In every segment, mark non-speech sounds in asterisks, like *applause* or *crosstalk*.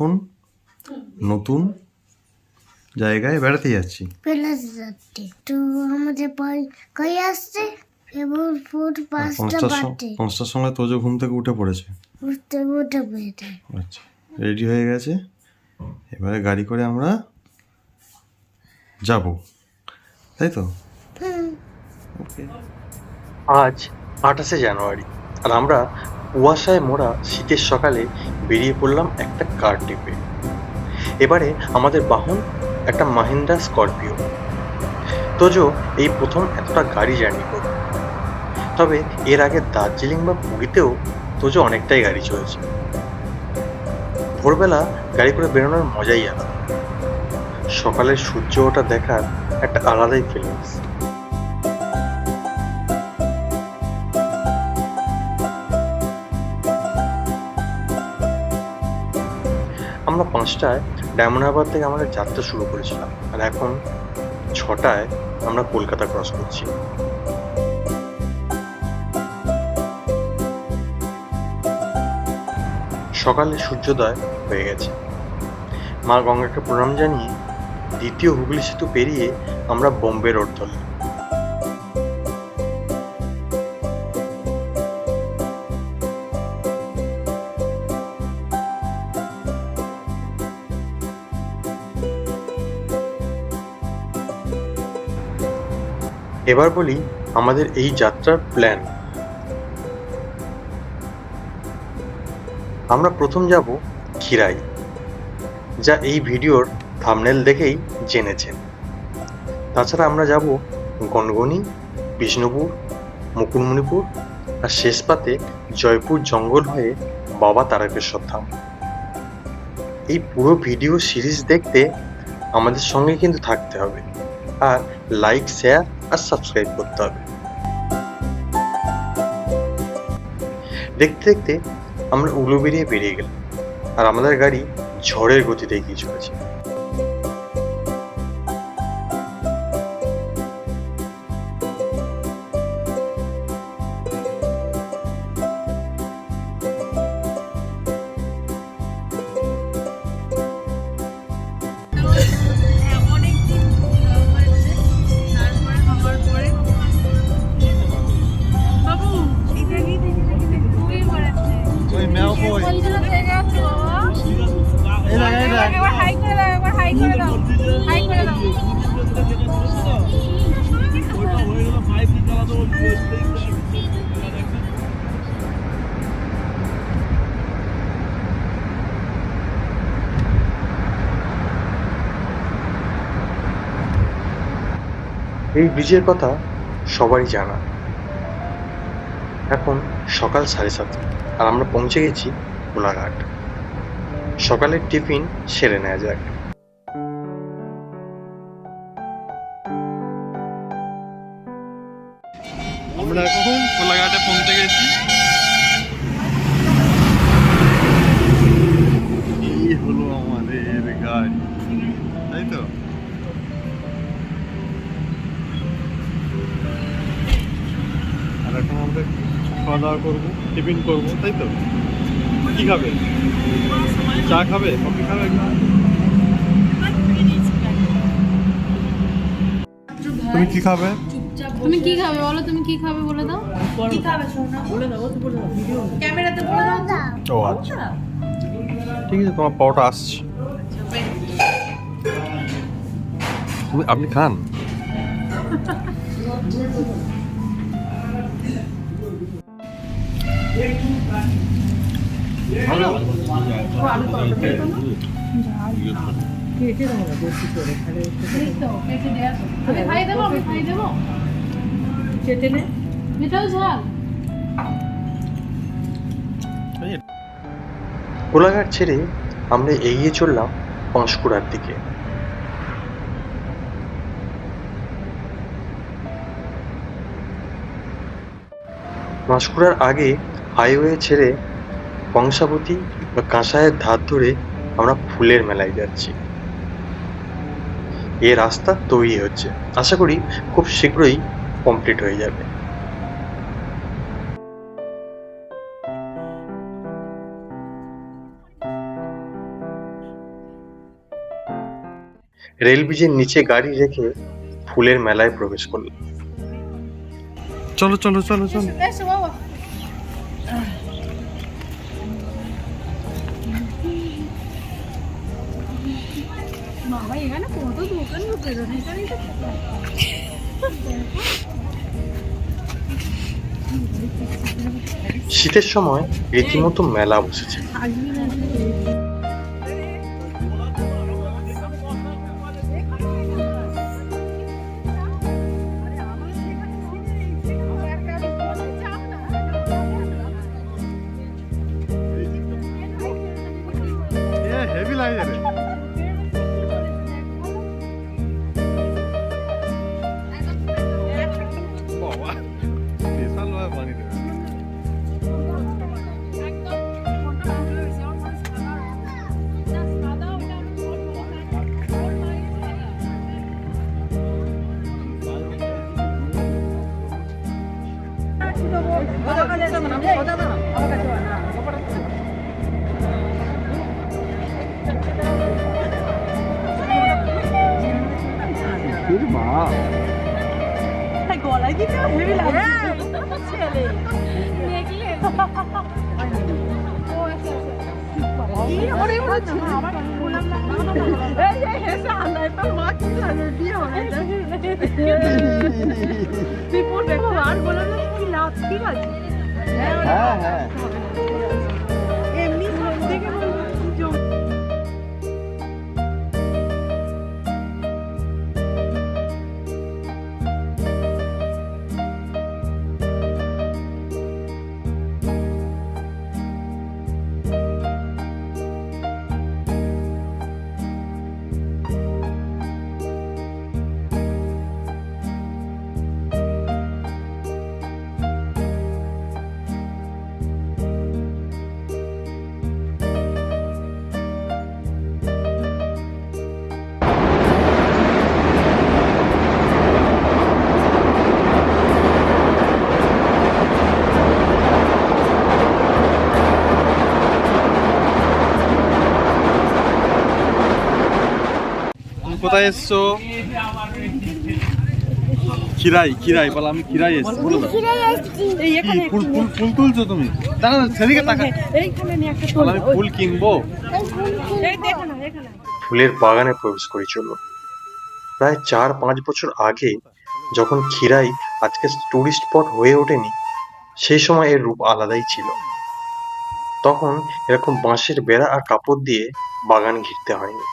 এখন নতুন জায়গায় বেড়াতে যাচ্ছি। প্লাস তো আমাদের পাই কই আসছে? এবং ফুট পাঁচটা পঞ্চাশ সময় তোজো ঘুম থেকে উঠে পড়েছে। উঠতে উঠে পেয়েছে আচ্ছা রেডি হয়ে গেছে। এবারে গাড়ি করে আমরা যাব। তাই তো? ওকে আজ আঠাশে জানুয়ারি। আর আমরা কুয়াশায় মোড়া শীতের সকালে বেরিয়ে পড়লাম একটা কার টিপে। এবারে আমাদের বাহন একটা মাহিন্দ্রা স্করপিও। তোজো, এই প্রথম এতটা গাড়ি জার্নি করবে তবে এর আগে দার্জিলিং বা পুরীতেও তোজো অনেকটাই গাড়ি চলেছে। ভোরবেলা গাড়ি করে বেরোনোর মজাই আলাদা। সকালের সূর্য ওঠা দেখার একটা আলাদাই ফিলিংস আমরা পাঁচটায় ডায়মন্ড হারবার থেকে আমাদের যাত্রা শুরু করেছিলাম। আর এখন ছটায় আমরা কলকাতা ক্রস করছি। সকালে সূর্যোদয় হয়ে গেছে। মা গঙ্গাকে প্রণাম জানিয়ে দ্বিতীয় হুগলি সেতু পেরিয়ে আমরা বোম্বে রোড ধরলাম। এবার বলি আমাদের এই যাত্রার প্ল্যান আমরা প্রথম যাব খিরাই যা এই ভিডিওর থামনেল দেখেই জেনেছেন। তাছাড়া আমরা যাব গনগনি বিষ্ণুপুর, মুকুটমণিপুর আর শেষ পাতে জয়পুর জঙ্গল হয়ে বাবা তারকেশ্বর ধাম। এই পুরো ভিডিও সিরিজ দেখতে আমাদের সঙ্গে কিন্তু থাকতে হবে। আর লাইক শেয়ার আর সাবস্ক্রাইব করতে হবে। দেখতে দেখতে আমরা উলো বেরিয়ে বেরিয়ে গেলাম। আর আমাদের গাড়ি ঝড়ের গতিতে এগিয়ে চলেছে। হাই করে দাও হাই করে দাও। হাই করে দাও। এই ব্রিজের কথা সবারই জানা। এখন সকাল সাড়ে সাতটা, আর আমরা পৌঁছে গেছি কোলাঘাট সকালের টিফিন সেরে নেওয়া যাক। আমরা এখন কোলাঘাটে পৌঁছে গেছি। এই হলো আমাদের গাড়ি? তাই তো? আর এখন আমরা খাওয়া দাওয়া করব, টিফিন করব, তাই তো? কি খাবে? চা খাবে? কফি খাবে? তুমি কি খাবে? তুমি কি খাবে? বলো তুমি কি খাবে বলে দাও। ক্যামেরাতে বলে দাও। ও আচ্ছা। ঠিক আছে তোমার পাওয়াটা আসছে। তুমি আপনি খান? *laughs* কোলাঘাট ছেড়ে আমরা এগিয়ে চললাম পাঁশকুড়ার দিকে। পাঁশকুড়ার আগে হাইওয়ে ছেড়ে কংসাবতী বা কাঁসায়ের ধার ধরে আমরা ফুলের মেলায় যাচ্ছি। এ রাস্তা তৈরি হচ্ছে। আশা করি খুব শীঘ্রই কমপ্লিট হয়ে যাবে। রেল ব্রিজের নিচে গাড়ি রেখে ফুলের মেলায় প্রবেশ করলাম। চলো চলো চলো চলো। বাবা বাবা এখানে কত দোকান ঢুকে রয়েছে এখানেই শীতের সময় রীতিমতো মেলা বসেছে। গলায় দিতে হেভি লাগে ছেলে দেখলে ও আচ্ছা আচ্ছা কি ওরে ওরে আবার বললাম না এই এই হেসে আন্দায় তো মা কি লাগে দিয়ে ওরে রিপোর্ট দেখো আর বললাম না ঠিক আছে? হ্যাঁ হ্যাঁ। কোথায় এসছো খিরাই খিরাই বলো আমি খিরাই এসছি বলো কি ফুল ফুল ফুল তুলছো তুমি? দাঁড়া দাঁড়া, সেদিকে তাকা বলো, আমি ফুল কিনবো? ফুলের বাগানে প্রবেশ করেছিল প্রায় চার পাঁচ বছর আগে যখন খিরাই আজকে টুরিস্ট স্পট হয়ে ওঠেনি সেই সময় এর রূপ আলাদাই ছিল। তখন এরকম বাঁশের বেড়া আর কাপড় দিয়ে বাগান ঘিরতে হয়নি।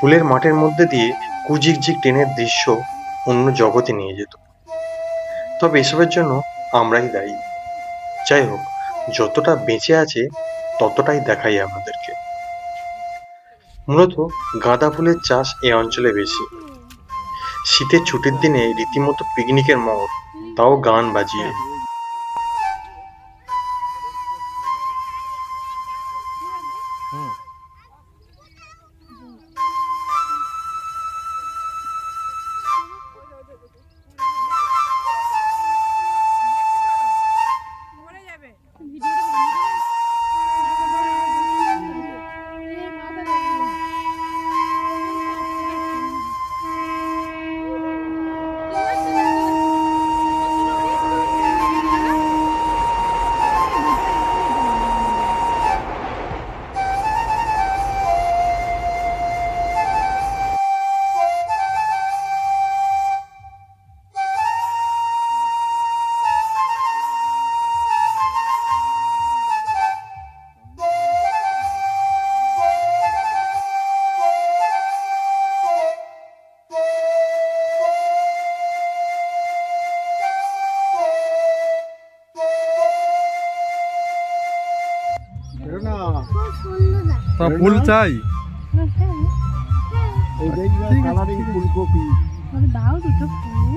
ফুলের মাঠের মধ্যে দিয়ে কুজিকঝিক ট্রেনের দৃশ্য অন্য জগতে নিয়ে যেত। তবে এসবের জন্য আমরাই দায়ী। যাই হোক, যতটা বেঁচে আছে, ততটাই দেখাই আমাদেরকে। মূলত গাঁদা ফুলের চাষ এই অঞ্চলে বেশি। শীতের ছুটির দিনে রীতিমতো পিকনিকের মহর তাও গান বাজিয়ে। ফুল চাই। এই দেখবে কালারিং ফুলকপি। দাও দুটো ফুল।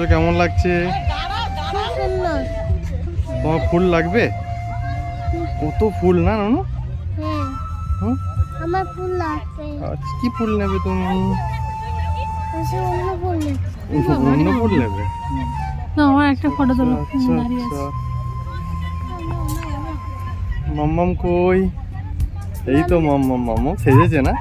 তোজো কেমন লাগছে? তোমার ফুল লাগবে? কত ফুল না নানু? হ্যাঁ আমার ফুল লাগবে আচ্ছা কি ফুল নেবে তুমি? অন্য ফুল নেবে অন্য ফুল নেবে। না আমার একটা ফটো তোলো আচ্ছা দাঁড়িয়ে আচ্ছা মাম্মাম কই? এই তো মাম্মাম মাম্মাম সেজেছে না?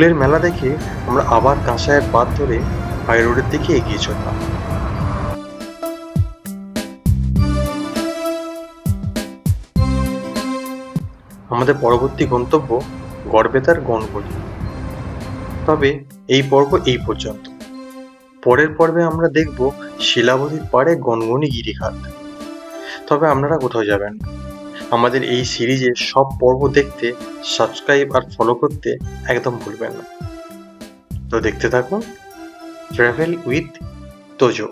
ফুলের মেলা দেখে আমরা আবার কাঁসায়ের বাদ ধরে হাই রোডের দিকে এগিয়ে চললাম। আমাদের পরবর্তী গন্তব্য গড়বেতার গণগড়ি তবে এই পর্ব এই পর্যন্ত। পরের পর্বে আমরা দেখব শিলাবতীর পাড়ে গনগনি গিরিখাত তবে আপনারা কোথাও যাবেন না। আমাদের এই সিরিজের সব পর্ব দেখতে সাবস্ক্রাইব আর ফলো করতে একদম ভুলবেন না। তো দেখতে থাকুন ট্রাভেল উইথ তোজো